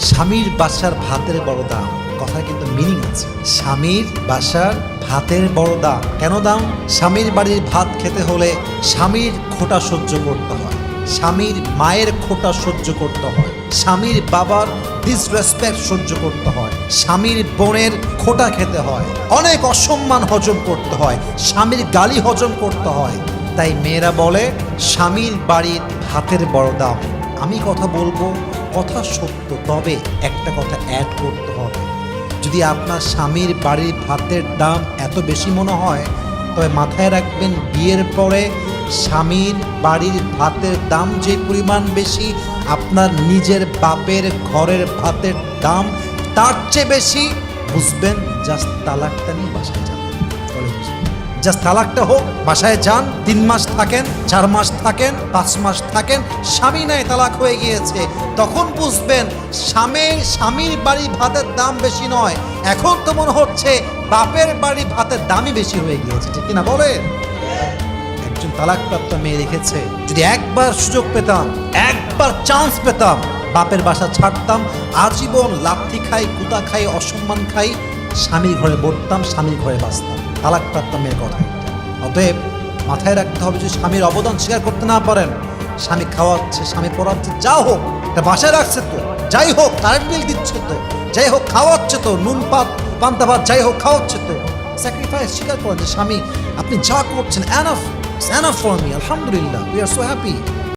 স্বামীর বাসার ভাতের বড় দাম। কথা কিন্তু মিনিং আছে। স্বামীর বাসার ভাতের বড় দাম। কেন দাম? স্বামীর বাড়ির ভাত খেতে হলে স্বামীর খোটা সহ্য করতে হয়। স্বামীর মায়ের খোটা সহ্য করতে হয়। স্বামীর বাবার ডিসরেসপেক্ট সহ্য করতে হয়। স্বামীর বোনের খোটা খেতে হয়। অনেক অসম্মান হজম করতে হয়। স্বামীর গালি হজম করতে হয়। তাই মেয়েরা বলে, স্বামীর বাড়ির ভাতের বড় দাম। আমি কথা বলব কথা সত্য, তবে একটা কথা অ্যাড করতে হবে যদি আপনার স্বামীর বাড়ির ভাতের দাম এত বেশি মনে হয়, তবে মাথায় রাখবেন বিয়ের পরে স্বামীর বাড়ির ভাতের দাম যে পরিমাণ বেশি, আপনার নিজের বাপের ঘরের ভাতের দাম তার চেয়ে বেশি, বুঝবেন জাস্ট তালাকটা নিয়ে বাসায় বুঝবেন। জাস্ট তালাকটা হোক, বাসায় যান, তিন মাস থাকেন, চার মাস থাকেন, পাঁচ মাস থাকেন, স্বামী নাই, তালাক হয়ে গিয়েছে। তখন বুঝবেন, স্বামী, স্বামীর বাড়ি ভাতের দাম বেশি নয়। এখন তো মনে হচ্ছে, বাপের বাড়ি ভাতের দামই বেশি হয়ে গিয়েছে। ঠিক কিনা বলেন? একজন তালাকপ্রাপ্ত মেয়ে রেখেছে। যদি একবার সুযোগ পেতাম, একবার চান্স পেতাম, বাপের বাসা ছাড়তাম, আজীবন লাথি খাই, কুতা খাই, অসম্মান খাই, স্বামীর ঘরে বসতাম, স্বামীর ঘরে বাঁচতাম। তালাকপ্রাপ্ত মেয়ের কথা। অতএব মাথায় রাখতে হবে যদি স্বামীর অবদান স্বীকার করতে না পারেন। স্বামী খাওয়াচ্ছে স্বামী পড়াচ্ছে যা হোক, এটা বাসায় রাখছে তো। যাই হোক, কারেন্ট বিল দিচ্ছে তো। যাই হোক খাওয়াচ্ছে তো, নুন পাত, পান্তা ভাত, যাই হোক খাওয়াচ্ছে তো। স্যাক্রিফাইস স্বীকার করেন যে, স্বামী, আপনি যা করছেন এনাফ এনাফ ফর মি আলহামদুলিল্লাহ উই আর সো হ্যাপি